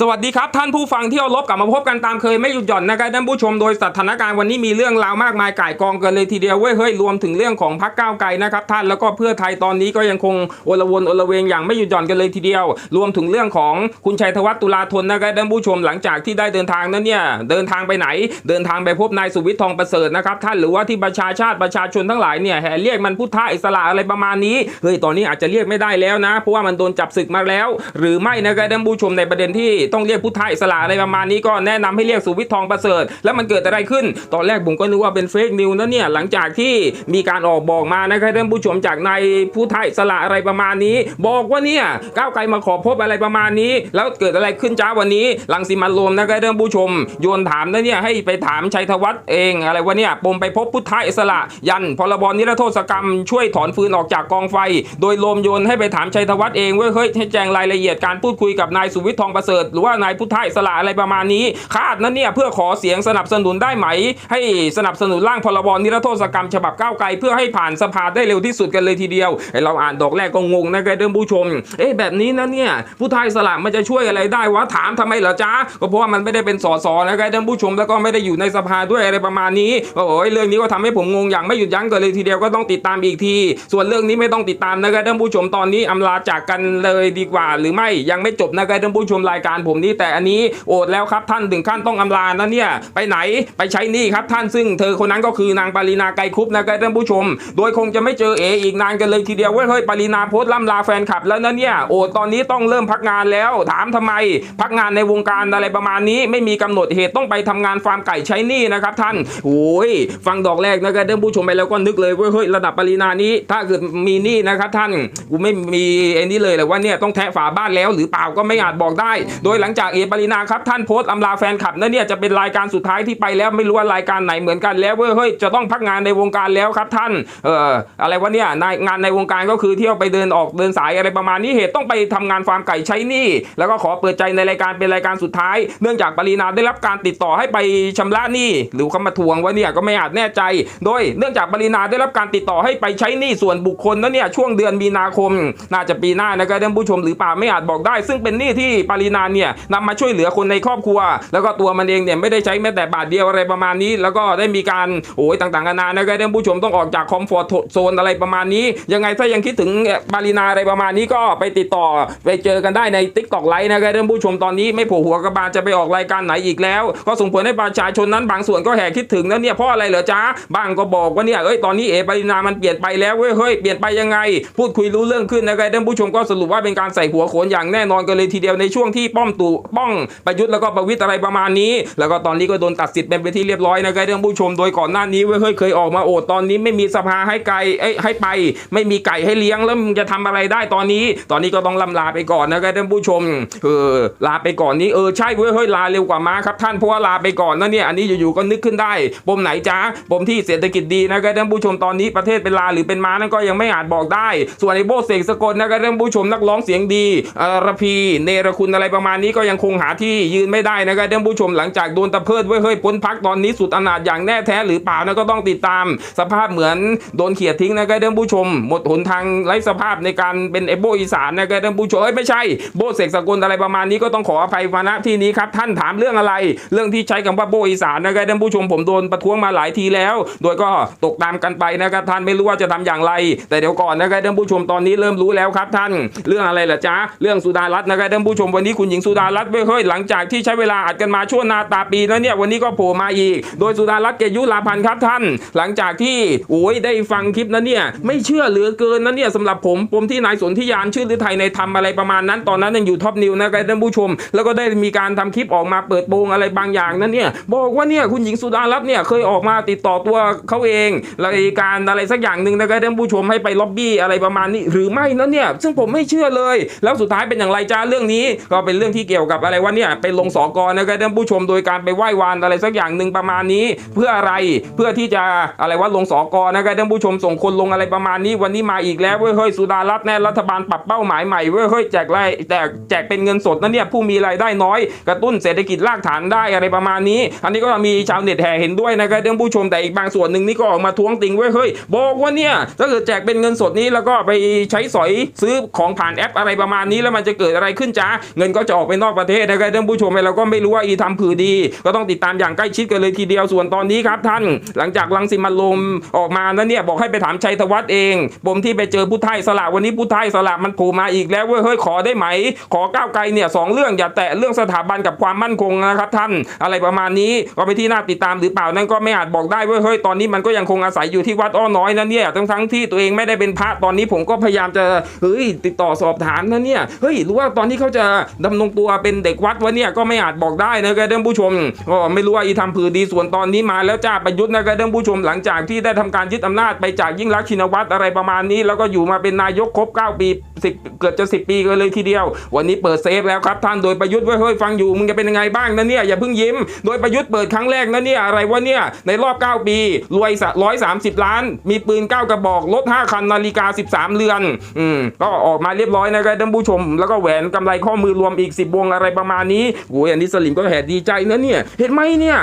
สวัสดีครับท่านผู้ฟังที่เอารบกลับมาพบกันตามเคยไม่หยุดหย่อนนะครับท่านผู้ชมโดยสถานการณ์วันนี้มีเรื่องราวมากมายก่ายกองกันเลยทีเดียวเว้ยเฮ้ยรวมถึงเรื่องของพักก้าวไกลนะครับท่านแล้วก็เพื่อไทยตอนนี้ก็ยังคงโอลวนโอลเวงอย่างไม่หยุดหย่อนกันเลยทีเดียว รวมถึงเรื่องของคุณชัยธวัฒน์ตุลาธนนะครับท่านผู้ชมหลังจากที่ได้เดินทางนั้นเนี่ยเดินทางไปไหน เดินทางไปพบนายสุวิทย์ทองประเสริฐนะครับท่านหรือว่าที่ประชาชาติประชาชนทั้งหลายเนี่ยแห่เรียกมันพุทธอิสระอะไรประมาณนี้เฮ้ยตอนนี้อาจจะเรียกไม่ได้แล้วนะ เพราะว่ามันโดนจับศึกมาแล้ว หรือไม่นะครับท่านผู้ชมในประเด็นที่ต้องเรียกพุทธอิสระอะไรประมาณนี้ก็แนะนำให้เรียกสุวิทย์ทองประเสริฐ แล้วมันเกิดอะไรขึ้น ตอนแรกผมก็นึกว่าเป็นเฟกนิวนะเนี่ยหลังจากที่มีการออกบอกมานะครับท่านผู้ชมจากนายพุทธอิสระอะไรประมาณนี้ บอกว่าเนี่ยก้าวไกลมาขอพบอะไรประมาณนี้ แล้วเกิดอะไรขึ้นจ้าวันนี้หลังสิมันต์โรมนะครับท่านผู้ชม โยนถามนะเนี่ยให้ไปถามชัยธวัฒน์เองอะไรวะเนี่ยปมไปพบพุทธอิสระ ยันพรบนิรโทษกรรมช่วยถอนฟืนออกจากกองไฟ โดยลมโยนให้ไปถามชัยธวัฒน์เองเว้ยเฮ้ยให้แจงรายละเอียดการพูดคุยกับนายสุวิทย์ทองประเสริฐรือว่านายพุทธอิสระอะไรประมาณนี้คาดนั้นเนี่ยเพื่อขอเสียงสนับสนุนได้ไหม ให้สนับสนุนร่างพรบนิรโทษกรรมฉบับก้าวไกล เพื่อให้ผ่านสภาได้เร็วที่สุดกันเลยทีเดียวไอเราอ่านดอกแรกก็งงนะครับท่านผู้ชมเอ๊ะแบบนี้นะเนี่ยผู้ทายสละมันจะช่วยอะไรได้วะถามทำไมเหรอจ๊ะก็เพราะว่ามันไม่ได้เป็นสสนะครับท่านผู้ชมแล้วก็ไม่ได้อยู่ในสภาด้วยอะไรประมาณนี้โอ้ยเรื่องนี้ก็ทำให้ผมงงอย่างไม่หยุดยั้งกันเลยทีเดียวก็ต้องติดตามอีกที ส่วนเรื่องนี้ไม่ต้องติดตามนะครับท่านผู้ชมตอนนี้อำลาจากกันเลยดีกว่า หรือไม่ยังไม่จบนะครับท่านผู้ชมรายการผมนี้แต่อันนี้โอดแล้วครับท่านถึงขั้นต้องอำลานะเนี่ยไปไหนไปใช้หนี่ครับท่านซึ่งเธอคนนั้นก็คือนางปารีนาไกรคุปนะครับท่านผู้ชม โดยคงจะไม่เจอเออีกนานกันเลยทีเดียวเว้ยเฮ้ยปารีนาโพสต์ล่ำลาแฟนคลับแล้วนะเนี่ยโอ้ตอนนี้ต้องเริ่มพักงานแล้ว ถามทำไม พักงานในวงการอะไรประมาณนี้ ไม่มีกำหนดเหตุต้องไปทำงานฟาร์มไก่ใช้หนี่นะครับท่านโอ้ยฟังดอกแรกนะครับท่านผู้ชมไปแล้วก็นึกเลยเว้ยเฮ้ยระดับปารีนานี้ ถ้าเกิดมีหนี้นะครับท่านกูไม่มีไอ้นี่เลยเลยว่าเนี่ยต้องแทะฝาบ้านแล้วหรือเปล่าก็ไม่อาจบอกได้โดยหลังจากเอปรีนาครับท่านโพสต์อำลาแฟนคลับนั่นเนี่ยจะเป็นรายการสุดท้ายที่ไปแล้วไม่รู้ว่ารายการไหนเหมือนกันแล้วเว้ยเฮ้ยจะต้องพักงานในวงการแล้วครับท่านเอ่ออะไรวะเนี่ยงานในวงการก็คือเที่ยวไปเดินออกเดินสายอะไรประมาณนี้เหตุต้องไปทำงานฟาร์มไก่ใช้หนี้แล้วก็ขอเปิดใจในรายการเป็นรายการสุดท้าย เนื่องจากปรีนาได้รับการติดต่อให้ไปชำระหนี้หรือเขามาทวงวะเนี่ยก็ไม่อาจแน่ใจ โดยเนื่องจากปรีนาได้รับการติดต่อให้ไปใช้หนี้ส่วนบุคคลนั้นเนี่ยช่วงเดือนมีนาคม น่าจะปีหน้านะครับท่านผู้ชมหรือเปล่าไม่อาจบอกได้ ซึ่งเป็นหนี้ที่ปรีนาเนี่ยนำมาช่วยเหลือคนในครอบครัว แล้วก็ตัวมันเองเนี่ยไม่ได้ใช้แม้แต่บาทเดียวอะไรประมาณนี้ แล้วก็ได้มีการโอ้ยต่างๆนานานะครับท่านผู้ชมต้องออกจากคอมฟอร์ทโซนอะไรประมาณนี้ ยังไงถ้ายังคิดถึงปารีนาอะไรประมาณนี้ก็ไปติดต่อไปเจอกันได้ในติ๊กต็อกไลน์นะครับท่านผู้ชมตอนนี้ไม่ผล่หัวกระบาลจะไปออกรายการไหนอีกแล้ว ก็ส่งผลให้ประชาชนนั้นบางส่วนก็แห่คิดถึงนะเนี่ยเพราะอะไรเหรอจ๊ะบางก็บอกว่าเนี่ยเอ้ยตอนนี้เอปารีนามันเปลี่ยนไปแล้วเว้ยเฮ้ยเปลี่ยนไปยังไง พูดคุยรู้เรื่องขึ้นนะครับท่านผู้ชมก็สรุปว่าเป็นการใส่หัวโขนอย่างแน่นอนกันเลยทีเดียวในช่วงที่ป้อมตู่ป้องประยุทธ์แล้วก็ประวิตรอะไรประมาณนี้ แล้วก็ตอนนี้ก็โดนตัดสิทธิ์เป็นไปที่เรียบร้อยนะครับท่านผู้ชมโดยก่อนหน้านี้เว้ยเฮ้ยเคยออกมาโอดตอนนี้ไม่มีสภาให้ไก่ให้ไป ไม่มีไก่ให้เลี้ยงแล้วมึงจะทำอะไรได้ตอนนี้ ตอนนี้ก็ต้องลำลาไปก่อนนะครับท่านผู้ชมเออลาไปก่อนนี้เออใช่เว้ยเฮ้ยลาเร็วกว่ามาครับท่านเพราะว่าลาไปก่อนนะเนี่ยอันนี้อยู่ๆก็นึกขึ้นได้ปมไหนจ๊ะปมที่เศรษฐกิจดีนะครับท่านผู้ชมตอนนี้ประเทศเป็นลาหรือเป็นม้านั่นก็ยังไม่อาจบอกได้ ส่วนไอ้โบเสกสกลนะครับท่านผู้ชมนักร้องเสียงดีอรพีเนรคุณอะไรประมาณนี้ก็ยังคงหาที่ยืนไม่ได้นะครับท่านผู้ชมหลังจากโดนตะเพิดเว้ยเฮ้ยพ้นพักตอนนี้สุดอนาถอย่างแน่แท้หรือเปล่านะก็ต้องติดตาม สภาพเหมือนโดนเขียดทิ้งนะครับท่านผู้ชม หมดหนทางไร้สภาพในการเป็นไอโบอีสานนะครับท่านผู้ชมเอ้ยไม่ใช่โบเสกสกลอะไรประมาณนี้ก็ต้องขออภัยมาณที่นี้ครับท่านถามเรื่องอะไร เรื่องที่ใช้คำว่าโบอีสานนะครับท่านผู้ชมผมโดนประท้วงมาหลายทีแล้ว โดยก็ตกตามกันไปนะครับท่านไม่รู้ว่าจะทำอย่างไร แต่เดี๋ยวก่อนนะครับท่านผู้ชมตอนนี้เริ่มรู้แล้วครับท่านเรื่องอะไรล่ะจ๊ะเรื่องสุดารัตน์นะครับท่านผู้ชมวันนี้คุณหญิงสุดารัตน์เว้ยเฮ้ยหลังจากที่ใช้เวลาอัดกันมาชั่วนาตาปีแล้วเนี่ยวันนี้ก็โผล่มาอีก โดยสุดารัตน์เกยุราพันธ์ครับท่าน หลังจากที่โอ้ยได้ฟังคลิปนั้นเนี่ยไม่เชื่อเหลือเกินนะเนี่ยสำหรับผมผมที่นายสนธิยานชื่อหรือไทยในทำอะไรประมาณนั้น ตอนนั้นยังอยู่ท็อปนิวนะครับท่านผู้ชม แล้วก็ได้มีการทำคลิปออกมาเปิดโปงอะไรบางอย่างนั้นเนี่ยบอกว่าเนี่ยคุณหญิงสุดารัตน์เนี่ยเคยออกมาติดต่อตัวเขาเองรายการอะไรสักอย่างหนึ่งนะครับท่านผู้ชมให้ไปล็อบบี้อะไรประมาณนี้หรือไม่นะเนี่ยซึ่งผมไม่เชื่อเลย แล้วสุดท้ายเป็นอย่างไรจ้าเรื่องนี้ก็เป็นเรื่องที่เกี่ยวกับอะไรวะเนี่ยไปลงสอกรนะครับท่านผู้ชมโดยการไปไหว้วานอะไรสักอย่างหนึ่งประมาณนี้ เพื่ออะไรเพื่อที่จะอะไรว่าลงสอกรนะครับท่านผู้ชมส่งคนลงอะไรประมาณนี้ วันนี้มาอีกแล้วเว้ยเฮ้ยสุดารัตน์แน่รัฐบาลปรับเป้าหมายใหม่เว้ยเฮ้ยแจกรแจกแจกเป็นเงินสดนะเนี่ยผู้มีรายได้น้อย กระตุ้นเศรษฐกิจรากฐานได้อะไรประมาณนี้ อันนี้ก็มีชาวเน็ตแห่เห็นด้วยนะครับท่านผู้ชมแต่อีกบางส่วนหนึ่งนี่ก็ออกมาท้วงติงเว้ยเฮ้ยบอกว่าเนี่ยถ้าเกิดแจกเป็นเงินสดนี้แล้วก็ไปใช้สอยซื้อของผ่านแอปอะไรประมาณนี้แล้วมันจะเกิดอะไรขึ้นจ้าเงินก็จะออกอกไปนอกประเทศนะครับท่านผู้ชมเราก็ไม่รู้ว่าอีทำผือดี ก็ต้องติดตามอย่างใกล้ชิดกันเลยทีเดียวส่วนตอนนี้ครับท่าน หลังจากลังสิมันลมออกมานั้นเนี่ยบอกให้ไปถามชัยธวัฒน์เองปมที่ไปเจอผู้ไทยสละวันนี้ผู้ไทยสละมันโผล่มาอีกแล้วเว้ยเฮ้ยขอได้ไหม ขอก้าวไกลเนี่ยสองเรื่องอย่าแตะเรื่องสถาบันกับความมั่นคงนะครับท่านอะไรประมาณนี้ก็ไปที่น่าติดตามหรือเปล่านั่นก็ไม่อาจบอกได้เว้ยเฮ้ยตอนนี้มันก็ยังคงอาศัยอยู่ที่วัดอ้อน้อยนะเนี่ยทั้งทั้งๆที่ตัวเองไม่ได้เป็นพระตอนนี้ผมก็พยายามจะเฮ้ยติดต่อสอบถามนะเนี่ยเฮ้ยรือว่าตอนนี้เขาจะดำรงตัวเป็นเด็กวัดวะเนี่ยก็ไม่อาจบอกได้นะครับท่านผู้ชมก็ไม่รู้ว่าอีทำผือดีส่วนตอนนี้มาแล้วจ้าประยุทธ์นะครับท่านผู้ชมหลังจากที่ได้ทำการยึดอำนาจไปจากยิ่งรักชินวัตรอะไรประมาณนี้ แล้วก็อยู่มาเป็นนายกครบ 9 ปี 10 เกือบจะ 10 ปีกันเลยทีเดียว วันนี้เปิดเซฟแล้วครับท่านโดยประยุทธ์เว้ยเฮ้ยฟังอยู่มึงจะเป็นยังไงบ้างนะเนี่ยอย่าเพิ่งยิ้ม โดยประยุทธ์เปิดครั้งแรกนะเนี่ยอะไรวะเนี่ยในรอบ 9 ปีรวยร้อยสามสิบล้าน มีปืน 9 กระบอกรถ5คันนาฬิกา 13 เรือนอืมก็ออกมาเรียบร้อยนะครับท่านผู้ชม แล้วก็แหวนกำไรข้อมือรวมอีก10 วงอะไรประมาณนี้โอ้ยอันนี้สลิมก็แหดดีใจนะเนี่ย เห็นไหมเนี่ย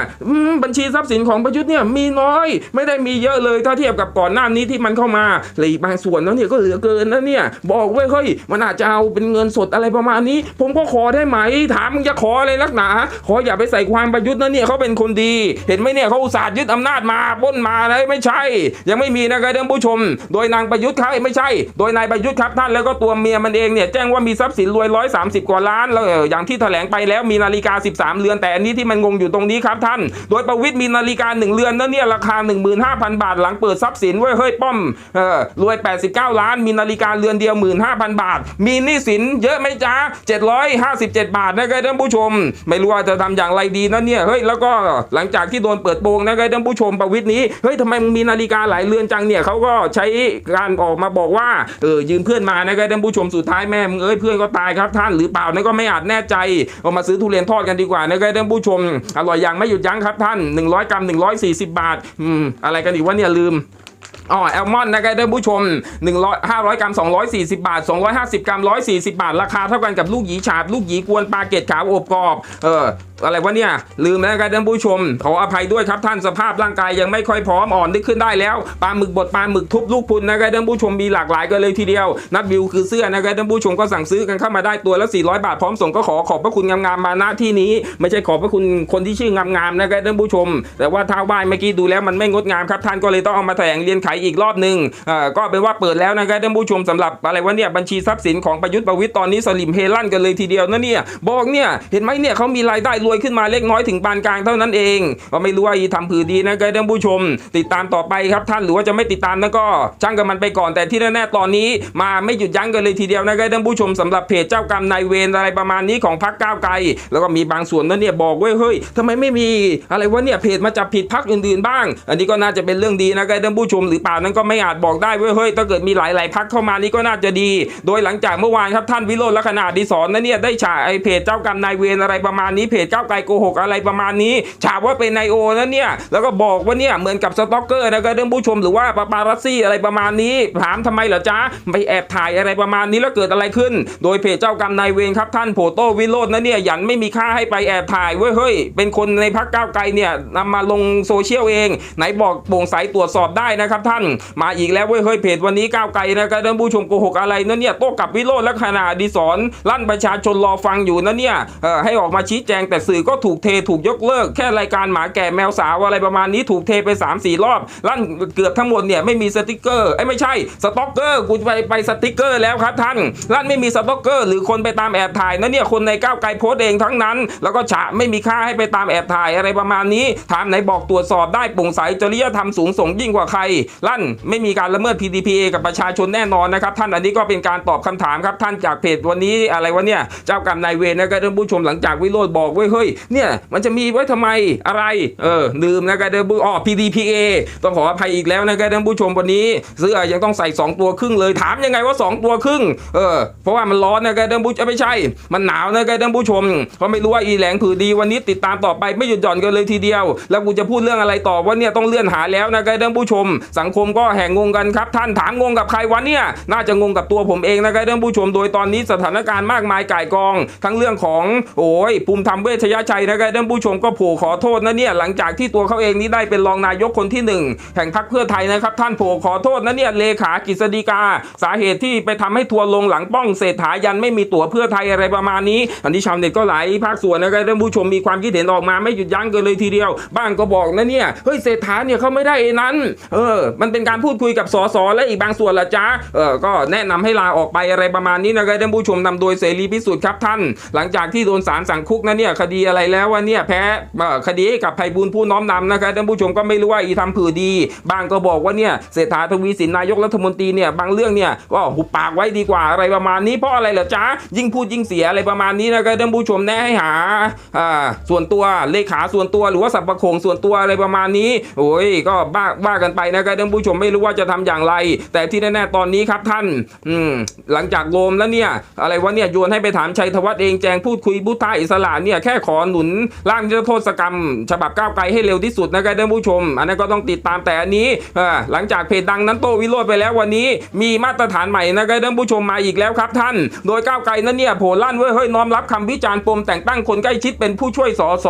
บัญชีทรัพย์สินของประยุทธ์เนี่ยมีน้อย ไม่ได้มีเยอะเลยถ้าเทียบกับก่อนหน้านี้ที่มันเข้ามาเลยบางส่วนแล้วเนี่ยก็เหลือเกินนะเนี่ย บอกเว้เฮ้ยมันอาจจะเอาเป็นเงินสดอะไรประมาณนี้ ผมก็ขอได้ไหมถามมึงจะขออะไรนักหนาขออย่าไปใส่ความประยุทธ์นะเนี่ยเขาเป็นคนดี เห็นไหมเนี่ยเขาอุตส่าห์ยึดอำนาจมาป้นมาเลยไม่ใช่ ยังไม่มีนะครับท่านผู้ชม โดยนางประยุทธ์ครับไม่ใช่ โดยนายประยุทธ์ครับท่านแล้วก็ตัวเมียมันเองเนี่ยแจ้งว่ามีทรัพย์สินรวย130กว่าล้านแล้วเอออย่างที่แถลงไปแล้วมีนาฬิกา 13 เรือน แต่อันนี้ที่มันงงอยู่ตรงนี้ครับท่าน โดยประวิทย์มีนาฬิกา 1 เรือนนั่นเนี่ยราคา 15,000 บาท หลังเปิดทรัพย์สินเว้ยเฮ้ยป้อมเออรวย 89 ล้าน มีนาฬิกาเรือนเดียว 15,000 บาท มีหนี้สินเยอะไหมจ๊ะ 757 บาทนะครับท่านผู้ชม ไม่รู้ว่าจะทำอย่างไรดีนะเนี่ยเฮ้ยแล้วก็หลังจากที่โดนเปิดโปงนะครับท่านผู้ชมประวิทย์นี้เฮ้ยทำไมมึงมีนาฬิกาหลายเรือนจังเนี่ยเขาก็ใช้การออกมาบอกว่าเออยืมเพื่อนมานะครับท่านผู้ชมสุดท้ายแม่มึงเอ้ยเพื่อนก็ตายครับท่านหรือเปล่านั่นก็ไม่อาจแน่ใจเอามาซื้อทุเรียนทอดกันดีกว่านะครับท่านผู้ชม อร่อยอย่างไม่หยุดยั้งครับท่าน 100 กรัม 140 บาทอืมอะไรกันอีกวะเนี่ยลืมอ๋อแอลมอนนะครับท่านผู้ชม100 500 กรัม 240 บาท 250 กรัม 140 บาท ราคาเท่ากันกับลูกหยีฉาบ ลูกหยีกวนปลาเกตขาวอบกรอบ เอออะไรวะเนี่ย ลืมนะครับท่านผู้ชม ขออภัยด้วยครับท่านสภาพร่างกายยังไม่ค่อยพร้อมอ่อนนึกขึ้นได้แล้วปลาหมึกบดปลาหมึกทุบลูกพุนนะครับท่านผู้ชมมีหลากหลายกันเลยทีเดียว นัดวิวคือเสื้อนะครับท่านผู้ชมก็สั่งซื้อกันเข้ามาได้ตัวละ 400 บาทพร้อมส่งก็ขอขอบพระคุณงามๆมาณที่นี้ ไม่ใช่ขอบพระคุณคนที่ชื่องามๆนะครับท่านผู้ชม แต่ว่าท้าวบ้านเมื่อกี้ดูแล้วมันไม่งดงามครับท่านก็เลยต้องเอามาแถลงเรียนไขอีกรอบหนึ่งเอ่อก็เป็นว่าเปิดแล้วนะครับท่านผู้ชมสำหรับอะไรวะเนี่ยบัญชีทรัพย์สินของประยุทธ์ประวิตรตอนนี้สลิมเฮลั่นกันเลยทีเดียวนะเนี่ยบอกเนี่ยเห็นไหมเนี่ยเขามีรายได้รวยขึ้นมาเล็กน้อยถึงปานกลางเท่านั้นเองก็ไม่รู้ว่าอีทำผือดีนะครับท่านผู้ชม ติดตามต่อไปครับท่านหรือว่าจะไม่ติดตามนั่นก็ช่างกับมันไปก่อนแต่ที่แน่ๆตอนนี้ มาไม่หยุดยั้งกันเลยทีเดียวนะครับท่านผู้ชมสำหรับเพจเจ้ากรรมนายเวรอะไรประมาณนี้ของพรรคก้าวไกล แล้วก็มีบางส่วนนั่นเนี่ยบอกเว้ยเฮ้ยทำไมไม่มีอะไรวะเนี่ยเพจมาจับผิดพรรคอื่นๆบ้าง อันนี้ก็น่าจะเป็นเรื่องดีนะครับท่านผู้ชมหรือเปล่านั้นก็ไม่อาจบอกได้เว้ยเฮ้ยถ้าเกิดมีหลายๆพรรคเข้ามานี่ก็น่าจะดี โดยหลังจากเมื่อวานครับท่านวิโรจน์ลักษณะดีสอนนั่นเนี่ยได้ฉายไอเพจเจ้ากรรมนายเวรอะไรประมาณนี้เพจก้าวไกลโกหกอะไรประมาณนี้ฉาบว่าเป็นนายโอนั่นเนี่ยแล้วก็บอกว่าเนี่ยเหมือนกับสต็อกเกอร์นะครับท่านผู้ชมหรือว่าปาปารัสซี่อะไรประมาณนี้ ถามทำไมเหรอจ๊ะไปแอบถ่ายอะไรประมาณนี้แล้วเกิดอะไรขึ้น โดยเพจเจ้ากรรมนายเวรครับท่านโผโตวิโรจน์นั่นเนี่ยยันไม่มีค่าให้ไปแอบถ่ายเว้ยเฮ้ยเป็นคนในพรรคก้าวไกลเนี่ยนำมาลงโซเชียลเอง ไหนบอกโปร่งใสตรวจสอบได้นะครับท่านมาอีกแล้วเว้ยเฮ้ยเพจวันนี้ก้าวไกลนะครับท่านผู้ชมโกหกอะไรนั่นเนี่ยโต้กับวิโรจน์และขณะดีสอนลั่นประชาชนรอฟังอยู่นั่นเนี่ยให้ออกมาชี้แจงแต่สื่อก็ถูกเทถูกยกเลิก แค่รายการหมาแก่แมวสาวอะไรประมาณนี้ถูกเทไป 3 4 รอบลั่นเกือบทั้งหมดเนี่ยไม่มีสติกเกอร์ไอ้ไม่ใช่สต็อกเกอร์กูไปไปสติกเกอร์แล้วครับท่านลั่นไม่มีสต็อกเกอร์หรือคนไปตามแอบถ่ายนั่นเนี่ยคนในก้าวไกลโพสต์เองทั้งนั้น แล้วก็ฉะไม่มีค่าให้ไปตามแอบถ่ายอะไรประมาณนี้ถามไหนบอกตรวจสอบได้โปร่งใสจริยธรรมสูงส่งยิ่งกว่าใคร ลั่นไม่มีการละเมิด PDPA กับประชาชนแน่นอนนะครับท่านอันนี้ก็เป็นการตอบคำถามครับท่านจากเพจวันนี้อะไรวะเนี่ยเจ้ากรรมนายเวรนะครับท่านผู้ชมหลังจากวิโรจน์บอกเว้ยเฮ้ยเนี่ยมันจะมีไว้ทำไมอะไรเออลืมนะครับท่านผู้อ๋อ PDPA ต้องขออภัยอีกแล้วนะครับท่านผู้ชมวันนี้เสื้อยังต้องใส่ 2 ตัวครึ่งเลยถามยังไงว่า 2 ตัวครึ่งเออเพราะว่ามันร้อนนะครับท่านผู้ชมไม่ใช่ มันหนาวนะครับท่านผู้ชมเพราะไม่รู้ว่าอีแหลงผือดีวันนี้ติดตามต่อไปไม่หยุดหย่อนกันเลยทีเดียว แล้วกูจะพูดเรื่องอะไรต่อว่าเนี่ยต้องเลื่อนหาแล้วนะครับท่านผู้ชม สังคมก็แห่งงกันครับ ท่านถามงงกับใครวะเนี่ยน่าจะงงกับตัวผมเองนะครับท่านผู้ชม โดยตอนนี้สถานการณ์มากมายก่ายกอง ทั้งเรื่องของโอ้ยภูมิธรรมเวชยชัยนะครับท่านผู้ชมก็โผล่ขอโทษนะเนี่ยหลังจากที่ตัวเขาเองนี้ได้เป็นรองนายกคนที่หนึ่งแห่งพรรคเพื่อไทยนะครับ ท่านโผล่ขอโทษนะเนี่ยเลขากฤษฎีกา สาเหตุที่ไปทำให้ทัวร์ลงหลังป้องเศรษฐายันไม่มีตั๋วเพื่อไทยอะไรประมาณนี้ อันนี้ชาวเน็ตก็หลายภาคส่วนนะครับท่านผู้ชมมีความคิดเห็นออกมาไม่หยุดยั้งกันเลยทีเดียว บ้างก็บอกนะเนี่ยเฮ้ยเศรษฐาเนี่ยเขาไม่ได้นั้นเออมันเป็นการพูดคุยกับสสและอีกบางส่วนละจ้าเออก็แนะนำให้ลาออกไปอะไรประมาณนี้นะครับท่านผู้ชมนำโดยเสรีพิสุทธิ์ครับท่าน หลังจากที่โดนศาลสั่งคุกนะเนี่ยคดอะไรแล้วว่าเนี่ยแพ้คดีกับไพบูลผู้น้อมนำนะครับท่านผู้ชมก็ไม่รู้ว่าอีทำผือดี บางก็บอกว่าเนี่ยเศรษฐาทวีสินนายกรัฐมนตรีเนี่ยบางเรื่องเนี่ยก็หุบปากไว้ดีกว่าอะไรประมาณนี้เพราะอะไรเหรอจ๊ะยิ่งพูดยิ่งเสียอะไรประมาณนี้นะครับท่านผู้ชมแนะให้หาส่วนตัวเลขาส่วนตัวหรือว่าสับประคงส่วนตัวอะไรประมาณนี้โอ้ยก็บ้าว่ากันไปนะครับท่านผู้ชมไม่รู้ว่าจะทำอย่างไร แต่ที่แน่ๆตอนนี้ครับท่านอืหลังจากโลมแล้วเนี่ยอะไรวะเนี่ยโยนให้ไปถามชัยธวัฒน์เองแจงพูดคุยพุทธาอิสระเนี่ยแค่ขอหนุนร่างนิรโทษกรรม ฉบับก้าวไกลให้เร็วที่สุดนะครับท่านผู้ชม อันนั้นก็ต้องติดตามแต่อันนี้หลังจากเพจดังนั้นโตวิโรจไปแล้ววันนี้ มีมาตรฐานใหม่นะครับท่านผู้ชมมาอีกแล้วครับท่าน โดยก้าวไกลนั้นเนี่ยโผล่ลั่นเว้ยเฮ้ยน้อมรับคำวิจารณ์ปมแต่งตั้งคนใกล้ชิดเป็นผู้ช่วยสส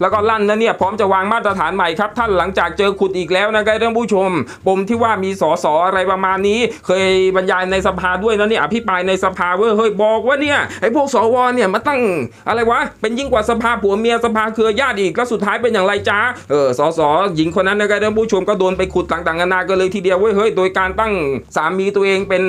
แล้วก็ลั่นนะเนี่ยพร้อมจะวางมาตรฐานใหม่ครับท่านหลังจากเจอขุดอีกแล้วนะครับท่านผู้ชม ปมที่ว่ามีสสออะไรประมาณนี้ เคยบรรยายในสภาด้วยนะเนี่ยอภิปรายในสภาเว้ยเฮ้ยบอกว่าเนี่ยไอ้พวกสวเนี่ยมาตั้งอะไรวะเป็นยิ่งกว่าสภาผัวเมียสภาเครือญาติอีกแล้วสุดท้ายเป็นอย่างไรจ้าเออสอสอหญิงคนนั้นนะครับท่านผู้ชมก็โดนไปขุดต่างๆนานากันเลยทีเดียวเว้ยเฮ้ยโดยการตั้งสามีตัวเองเป็น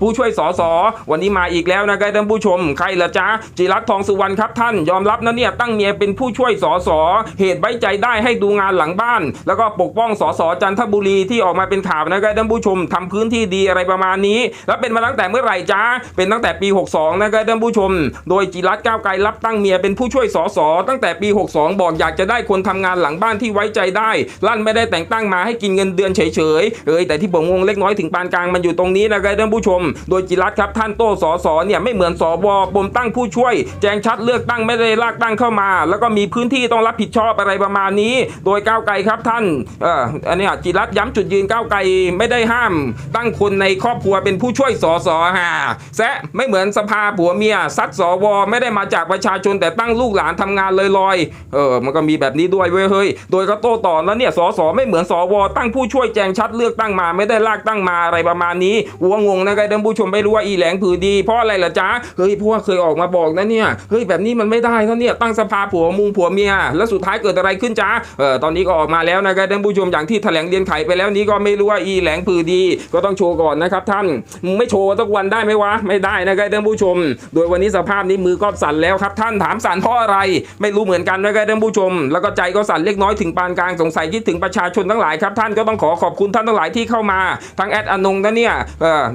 ผู้ช่วยสอสอวันนี้มาอีกแล้วนะครับท่านผู้ชมใครละจ้าจิรัตทองสุวรรณครับท่านยอมรับนะเนี่ยตั้งเมียเป็นผู้ช่วยสอสอเหตุไว้ใจได้ให้ดูงานหลังบ้าน แล้วก็ปกป้องสอสอจันทบุรีที่ออกมาเป็นข่าวนะครับท่านผู้ชมทำพื้นที่ดีอะไรประมาณนี้ แล้วเป็นมาตั้งแต่เมื่อไหร่จ้าเป็นตั้งแต่ปี 62นะครับท่านผู้ชม โดยจิรัตก้าวไกลรับตั้งเมียเป็นผู้ช่วยสอสตั้งแต่ปี 62 บอกอยากจะได้คนทำงานหลังบ้านที่ไว้ใจได้ ลั่นไม่ได้แต่งตั้งมาให้กินเงินเดือนเฉยๆ เอ้ยแต่ที่ผมงงเล็กน้อยถึงปานกลางมันอยู่ตรงนี้นะครับท่านผู้ชม โดยจิรัตครับท่านโตสอสอเนี่ยไม่เหมือนสวปมตั้งผู้ช่วย แจงชัดเลือกตั้งไม่ได้ลากตั้งเข้ามา แล้วก็มีพื้นที่ต้องรับผิดชอบอะไรประมาณนี้ โดยก้าวไกลครับท่านเอ่ออันนี้จิรัตย้ำจุดยืนก้าวไกลไม่ได้ห้าม ตั้งคนในครอบครัวเป็นผู้ช่วยสอสอฮะแซะไม่เหมือนสภาผัวเมียซัดสวไม่ได้มาจากประชาชนแต่ตั้งลูกหลานทำงานลอยๆเออมันก็มีแบบนี้ด้วยเว้ยเฮ้ยโดยก็โต้ต่อแล้วเนี่ยสสไม่เหมือนสวตั้งผู้ช่วยแจงชัดเลือกตั้งมาไม่ได้ลากตั้งมาอะไรประมาณนี้วัวงงนะครับท่านผู้ชมไม่รู้ว่าอีแหลงผือดีเพราะอะไรล่ะจ๊ะเฮ้ยเพราะว่าเคยออกมาบอกนะเนี่ยเฮ้ยแบบนี้มันไม่ได้นะเนี่ยตั้งสภาผัวมุงผัวเมีย แล้วสุดท้ายเกิดอะไรขึ้นจ๊ะเออตอนนี้ก็ออกมาแล้วนะครับท่านผู้ชมอย่างที่แถลงเรียนไขไปแล้วนี้ก็ไม่รู้ว่าอีแหลงผือดี ก็ต้องโชว์ก่อนนะครับท่านไม่โชว์สักวันได้ไหมวะไม่ได้นะครับท่านผู้ชม โดยวันนี้สภาพนี้มือก็สั่นแล้วครับท่านถามสั่นเพราะอะไร ไม่รู้เหมือนกันนะครับท่านผู้ชม แล้วก็ใจก็สั่นเล็กน้อยถึงปานกลางสงสัยคิดถึงประชาชนทั้งหลายครับท่านก็ต้องขอขอบคุณท่านทั้งหลายที่เข้ามาทั้งแอดอนงนะเนี่ย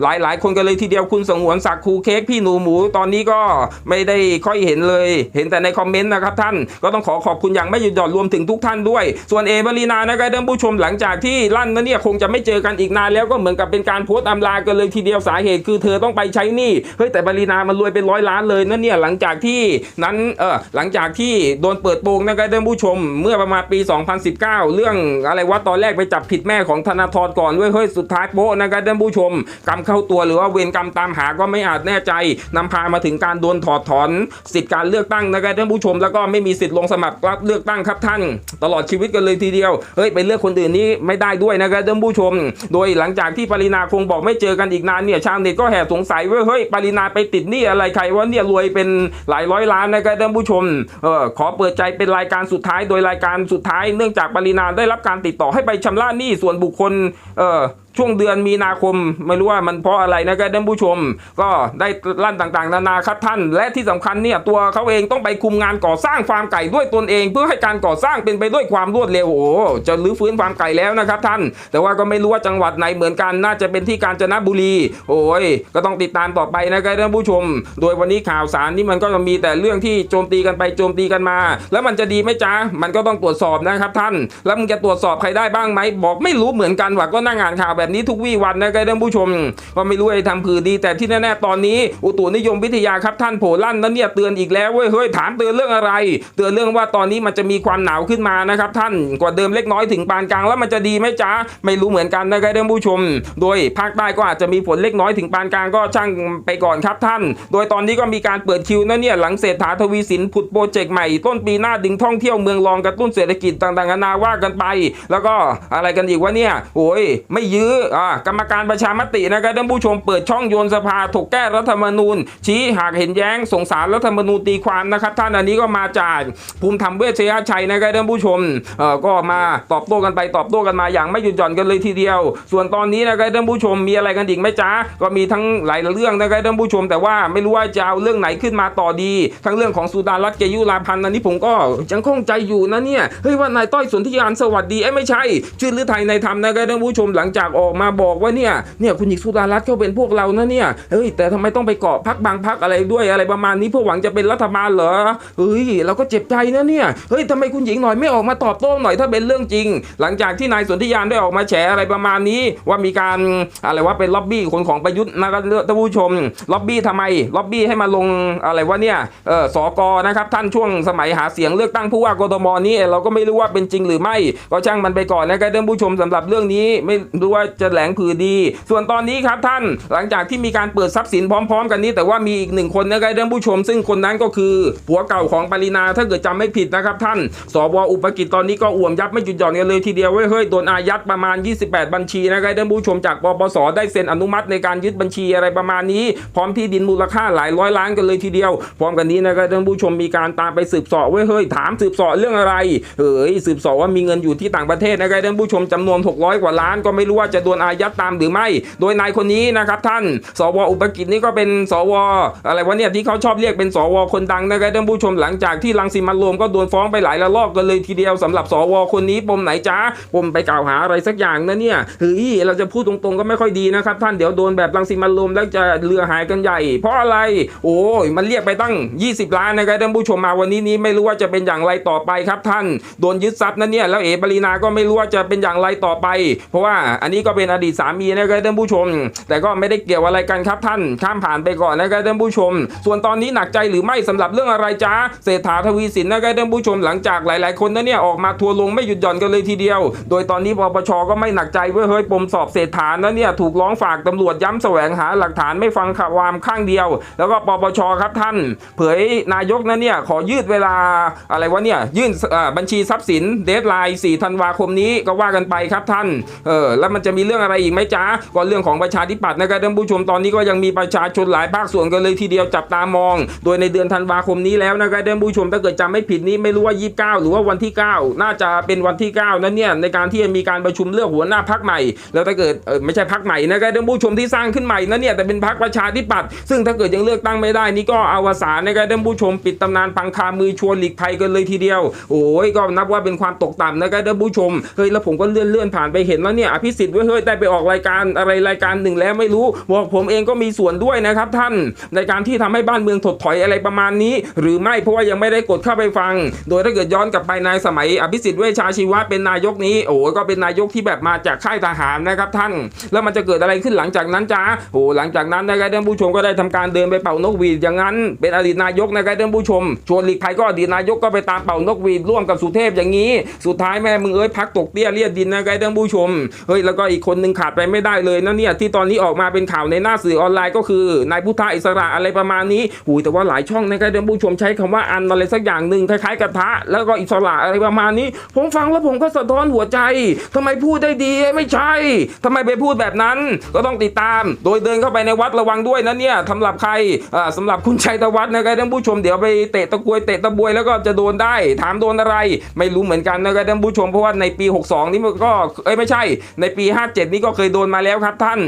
หลายหลายคนกันเลยทีเดียวคุณสงวนศักดิ์ครูเค้กพี่หนูหมูตอนนี้ก็ไม่ได้ค่อยเห็นเลย เห็นแต่ในคอมเมนต์นะครับท่านก็ต้องขอขอบคุณอย่างไม่หยุดหย่อนรวมถึงทุกท่านด้วย ส่วนเอบรีนานะครับท่านผู้ชมหลังจากที่ลั่นนะเนี่ยคงจะไม่เจอกันอีกนานแล้วก็เหมือนกับเป็นการโพสต์อำลากันเลยทีเดียวสาเหตุคือเธอต้องไปใช้นี้เฮ้ยแต่บรีนามันรวยเป็นร้อยล้านเลยนะเนี่ยหลังจากที่นั้นเออหลัังจากที่โดนเปิดโปงนะครับท่านผู้ชม เมื่อประมาณปี 2019 เรื่องอะไรวะตอนแรกไปจับผิดแม่ของธนาธรก่อนเว้ยเฮ้ยสุดท้ายโป๊ะนะครับท่านผู้ชมกรรมเข้าตัวหรือว่าเวรกรรมตามหาก็ไม่อาจแน่ใจนำพามาถึงการโดนถอดถอนสิทธิการเลือกตั้งนะครับท่านผู้ชม แล้วก็ไม่มีสิทธิ์ลงสมัครรับเลือกตั้งครับท่าน ตลอดชีวิตกันเลยทีเดียวเฮ้ยไปเลือกคนอื่นนี้ไม่ได้ด้วยนะครับท่านผู้ชม โดยหลังจากที่ปรินาคงบอกไม่เจอกันอีกนานเนี่ยชาวเน็ตก็แห่สงสัยว่าเฮ้ยปรินาไปติดหนี้อะไรใครว่าเนี่ยรวยเป็นหลายร้อยล้านนะครับท่านผู้ชมออขอเปิดใจเป็นรายการสุดท้าย โดยรายการสุดท้ายเนื่องจากปรินาได้รับการติดต่อให้ไปชำระหนี้ส่วนบุคคลเออช่วงเดือนมีนาคมไม่รู้ว่ามันเพราะอะไรนะครับท่านผู้ชม ก็ได้ลั่นต่างๆ นานาครับท่าน และที่สำคัญเนี่ยตัวเขาเองต้องไปคุมงานก่อสร้างฟาร์มไก่ด้วยตนเอง เพื่อให้การก่อสร้างเป็นไปด้วยความรวดเร็วโอ้จะรื้อฟื้นฟาร์มไก่แล้วนะครับท่าน แต่ว่าก็ไม่รู้ว่าจังหวัดไหนเหมือนกันน่าจะเป็นที่กาญจนบุรี โอ้ยก็ต้องติดตามต่อไปนะครับท่านผู้ชม โดยวันนี้ข่าวสารนี่มันก็จะมีแต่เรื่องที่โจมตีกันไปโจมตีกันมา แล้วมันจะดีไหมจ๊ะมันก็ต้องตรวจสอบนะครับท่าน แล้วมึงจะตรวจสอบใครได้บ้างไหมบอกไม่รู้เหมือนกันว่ะก็นั่งงานข่าวแบบนี้ทุกวี่วันนะครับท่านผู้ชม ก็ไม่รู้ไอ้ทำผือดีแต่ที่แน่ๆตอนนี้ อุตุนิยมวิทยาครับท่านโผลั่นนั้นเนี่ยเตือนอีกแล้วเว้ยเฮ้ยถามเตือนเรื่องอะไร เตือนเรื่องว่าตอนนี้มันจะมีความหนาวขึ้นมานะครับท่านกว่าเดิมเล็กน้อยถึงปานกลางแล้วมันจะดีไหมจ๊ะไม่รู้เหมือนกันนะครับท่านผู้ชม โดยภาคใต้ก็อาจจะมีฝนเล็กน้อยถึงปานกลางก็ช่างไปก่อนครับท่าน โดยตอนนี้ก็มีการเปิดคิวนะเนี่ยหลังเศรษฐาทวีสินผุดโปรเจกต์ใหม่ต้นปีหน้าดึงท่องเที่ยวเมืองรองกระตุ้นเศรษฐกิจต่างๆนานาว่ากันไป แล้วก็อะไรกันอีกวะเนี่ยโอ้ยไม่ยื้ออ่ากรรมการประชามตินะครับท่านผู้ชมเปิดช่องโยนสภาถกแก้รัฐธรรมนูญ ชี้หากเห็นแย้งสงสารรัฐธรรมนูญตีความนะครับท่านอันนี้ก็มาจากภูมิธรรมเวชยชัยนะครับท่านผู้ชมเอ่อก็มาตอบโต้กันไปตอบโต้กันมาอย่างไม่หยุดหย่อนกันเลยทีเดียว ส่วนตอนนี้นะครับท่านผู้ชมมีอะไรกันอีกไหมจ๊ะก็มีทั้งหลายเรื่องนะครับท่านผู้ชม แต่ว่าไม่รู้ว่าจะเอาเรื่องไหนขึ้นมาต่อดี ทั้งเรื่องของสุดารัตน์เกยุราพันธ์อันนี้ผมก็ยังข้องใจอยู่นะเนี่ยเฮ้ยว่านายต้อยสนธิยานสวัสดีไอ้ไม่ใช่ ชื่อฤทัยในธรรมนะครับท่านผู้ชมหลังจากออกมาบอกว่าเนี่ยเนี่ยคุณหญิงสุดารัตน์เขาเป็นพวกเรานะเนี่ยเฮ้ยแต่ทำไมต้องไปเกาะพักบางพักอะไรด้วยอะไรประมาณนี้เพื่อหวังจะเป็นรัฐบาลเหรอเฮ้ยเราก็เจ็บใจนะเนี่ยเฮ้ยทำไมคุณหญิงหน่อยไม่ออกมาตอบโต้หน่อยถ้าเป็นเรื่องจริง หลังจากที่นายสนธิยานได้ออกมาแฉอะไรประมาณนี้ ว่ามีการอะไรว่าเป็นล็อบบี้คนของประยุทธ์นะครับท่านผู้ชมล็อบบี้ทำไมล็อบบี้ให้มาลงอะไรวะเนี่ยเออสกนะครับท่านช่วงสมัยหาเสียงเลือกตั้งผู้ว่ากทมนี้เราก็ไม่รู้ว่าเป็นจริงหรือไม่ก็ช่างมันไปก่อนนะครับท่านผู้ชมสำหรับเรื่องนี้ไม่รู้ว่าจะแหลงผือดี ส่วนตอนนี้ครับท่านหลังจากที่มีการเปิดทรัพย์สินพร้อม ๆ กันนี้ แต่ว่ามีอีกหนึ่งคนนะครับท่านผู้ชม ซึ่งคนนั้นก็คือผัวเก่าของปรินาถ้าเกิดจำไม่ผิดนะครับท่านสวอุปกิจตอนนี้ก็อ่วมยับไม่หยุดหย่อนกันเลยทีเดียวเว้ยเฮ้ยโดนอายัดประมาณ 28 บัญชีนะครับท่านผู้ชมจากปปสได้เซ็นอนุมัติในการยึดบัญชีอะไรประมาณนี้ พร้อมที่ดินมูลค่าหลายร้อยล้านกันเลยทีเดียว พร้อมกันนี้นะครับท่านผู้ชมมีการตามไปสืบสอบเว้ยเฮ้ยถามสืบสอบเรื่องอะไรเฮ้ยสืบสอบว่ามีเงินอยู่ที่ต่างประเทศนะครับท่านผู้ชมจำนวน 600 กว่าล้านก็ไม่รู้ว่าจะโดนอายัดตามหรือไม่ โดยนายคนนี้นะครับท่าน สวอุปกิจนี่ก็เป็นสวอะไรวะเนี่ยที่เขาชอบเรียกเป็นสวคนดังนะครับท่านผู้ชมหลังจากที่รังสิมันต์โรมก็โดนฟ้องไปหลายระลอกกันเลยทีเดียวสำหรับสวคนนี้ปมไหนจ้าปมไปกล่าวหาอะไรสักอย่างนะเนี่ยเฮ้ยเราจะพูดตรงๆก็ไม่ค่อยดีนะครับท่านเดี๋ยวโดนแบบรังสิมันต์โรมแล้วจะเรือหายกันใหญ่ เพราะอะไร โอ้ยมันเรียกไปตั้ง 20 ล้านนะครับท่านผู้ชมมาวันนี้นี้ไม่รู้ว่าจะเป็นอย่างไรต่อไปครับท่าน โดนยึดทรัพย์นะเนี่ยแล้วเอ๋ปรีนาก็ไม่รู้ว่าจะเป็นอย่างไรต่อไป เพราะว่าอันนี้ก็เป็นอดีตสามีนะครับท่านผู้ชม แต่ก็ไม่ได้เกี่ยวอะไรกันครับท่านข้ามผ่านไปก่อนนะครับท่านผู้ชม ส่วนตอนนี้หนักใจหรือไม่สำหรับเรื่องอะไรจ้าเศรษฐาทวีสินนะครับท่านผู้ชมหลังจากหลาย ๆ คนนะเนี่ยออกมาทัวร์ลงไม่หยุดหย่อนกันเลยทีเดียว โดยตอนนี้ปปชก็ไม่หนักใจเว้ยเฮ้ยปมสอบเศรษฐานะเนี่ยถูกร้องฝากตำรวจย้ำแสวงหาหลักฐานไม่ฟังความข้างเดียว แล้วก็ปปชครับท่าน เผยนายกนะเนี่ยขอยืดเวลาอะไรวะเนี่ยยื่นบัญชีทรัพย์สินเดทไลน์4ธันวาคมนี้ก็ว่ากันไปครับท่านเออแล้วมันจะมีเรื่องอะไรอีกไหมจ๊ะก็เรื่องของประชาธิปัตย์นะครับท่านผู้ชมตอนนี้ก็ยังมีประชาชนหลายภาคส่วนกันเลยทีเดียวจับตามอง โดยในเดือนธันวาคมนี้แล้วนะครับท่านผู้ชมถ้าเกิดจำไม่ผิดนี้ไม่รู้ว่า 29 หรือว่าวันที่ 9 น่าจะเป็นวันที่ 9นั่นเนี่ยในการที่จะมีการประชุมเลือกหัวหน้าพักใหม่ แล้วถ้าเกิดเออไม่ใช่พักใหม่นะครับท่านผู้ชมที่สร้างขึ้นใหม่นั่นเนี่ยแต่เป็นพักประชาธิปัตย์ซึ่งถ้าเกิดยังเลือกตั้งไม่ได้นี่ก็อวสานนะครับท่านผู้ชมปิดตำนานพังคามือชวนหลีกภัยกันเลยทีเดียว โอ้ยก็นับว่าเป็นความตกต่ำนะครับท่านผู้ชมเฮ้ยแล้วผมก็เลื่อนเลื่อนผ่านไปเห็นแล้วเนี่ยอภิสิทธิ์เฮ้ยได้ไปออกรายการอะไรรายการหนึ่งแล้วไม่รู้บอกผมเองก็มีส่วนด้วยนะครับท่านในการที่ทำให้บ้านเมืองถดถอยอะไรประมาณนี้ หรือไม่เพราะว่ายังไม่ได้กดเข้าไปฟัง โดยถ้าเกิดย้อนกลับไปในสมัยอภิสิทธิ์เวชชาชีวะเป็นนายกนี้โอ้ยก็เป็นนายกที่แบบมาจากค่ายทหารนะครับท่าน แล้วมันจะเกิดอะไรขึ้นหลังจากนั้นจ้าโอ้หลังจากนั้นนะครับท่านผู้ชมก็ได้ทำการเดินไปเป่านกหวีดอย่างนั้น เป็นอดีตนายกนะครับท่านผู้ชม ชวนหลีกภัยก็อดีตนายกก็ไปตามเป่านกหวีดร่วมกับสุเทพอย่างนี้ สุดท้ายแม่มึงเอ้ยพักตกเตี้ยเลียดดินนะครับท่านผู้ชมเฮ้ยแล้วก็อีกคนหนึ่งขาดไปไม่ได้เลยนะเนี่ยที่ตอนนี้ออกมาเป็นข่าวในหน้าสื่อออนไลน์ก็คือนายพุทธอิสระอะไรประมาณนี้หูยแต่ว่าหลายช่องนะครับท่านผู้ชมใช้คำว่าอันอะไรสักอย่างหนึ่งคล้ายๆกระทะแล้วก็อิสระอะไรประมาณนี้ ผมฟังแล้วผมก็สะท้อนหัวใจทำไมพูดได้ดีไม่ใช่ทำไมไปพูดแบบนั้นก็ต้องติดตาม โดยเดินเข้าไปในวัดระวังด้วยนะเนี่ยสำหรับใครอ่าสำหรับคุณชัยธวัฒน์นะครับท่านผู้ชมเดี๋ยวไปเตะตะกวยเตะตะบวยแล้วก็จะโดนได้ ถามโดนอะไร ไม่รู้เหมือนกันนะครับท่านผู้ชมเพราะว่าในปี 62 นี่มันก็เอ้ยไม่ใช่ในปี57นี่ก็เคยโดนมาแล้วครับท่าน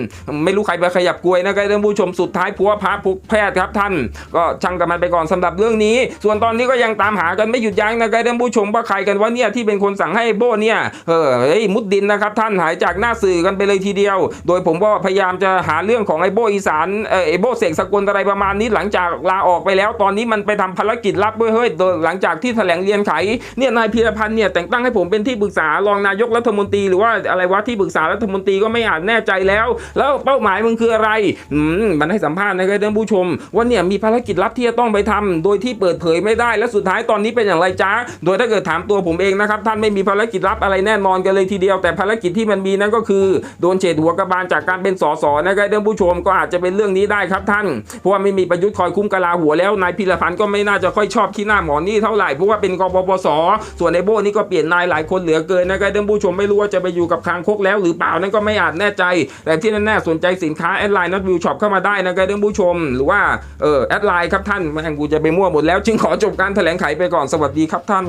ไม่รู้ใครไปขยับกลวยนะครับท่านผู้ชมสุดท้ายผัวพระพุกแพทย์ครับท่าน ก็ช่างกับมันไปก่อนสำหรับเรื่องนี้ ส่วนตอนนี้ก็ยังตามหากันไม่หยุดยั้งนะครับท่านผู้ชมว่าใครกันว่าเนี่ยที่เป็นคนสั่งให้โบ้เนี่ยเออเฮ้ยมุดดินนะครับท่านหายจากหน้าสื่อกันไปเลยทีเดียว โดยผมก็พยายามจะหาเรื่องของไอ้โบอีสานเออไอ้โบเสกสกลอะไรประมาณนี้หลังจากลาออกไปแล้ว ตอนนี้มันไปทำภารกิจลับเว้ยเฮ้ยโดยหลังจากที่แถลงเรียนไขเนี่ยนายพีรพันธ์เนี่ยแต่งตั้งให้ผมเป็นที่ปรึกษารองนายกรัฐมนตรีหรือว่าอะไรวะที่ปรึกษารัฐฐมนตรีก็ไม่อาจแน่ใจแล้ว แล้วเป้าหมายมึงคืออะไรอืมมันให้สัมภาษณ์นะครับท่านผู้ชม ว่าเนี่ยมีภารกิจลับที่จะต้องไปทำโดยที่เปิดเผยไม่ได้และสุดท้ายตอนนี้เป็นอย่างไรจ้าโดยถ้าเกิดถามตัวผมเองนะครับท่านไม่มีภารกิจลับอะไรแน่นอนกันเลยทีเดียว แต่ภารกิจที่มันมีนั่นก็คือโดนเฉดหัวกระบาลจากการเป็นสสนะครับท่านผู้ชมก็อาจจะเป็นเรื่องนี้ได้ครับท่าน เพราะว่าไม่มีประยุทธ์คอยคุ้มกะลาหัวแล้วนายพิรพันธ์ก็ไม่น่าจะค่อยชอบขี้หน้าหมอนี่เท่าไหร่เพราะว่าเป็นกบปสส่วนในโบนี่ก็เปลี่ยนนายหลายคนเหลือเกินนะครับท่านผู้ชมไม่รู้ว่าจะไปอยู่กับคางคกแล้วหรือเปล่านั่นก็ไม่อาจแน่ใจ แต่ที่แน่ๆสนใจสินค้าแอดไลน์นัดวิวช็อปเข้ามาได้นะครับท่านผู้ชม หรือว่าเออแอดไลน์ครับท่านแม่งกูจะไปมั่วหมดแล้ว จึงขอจบการแถลงไขไปก่อนสวัสดีครับท่าน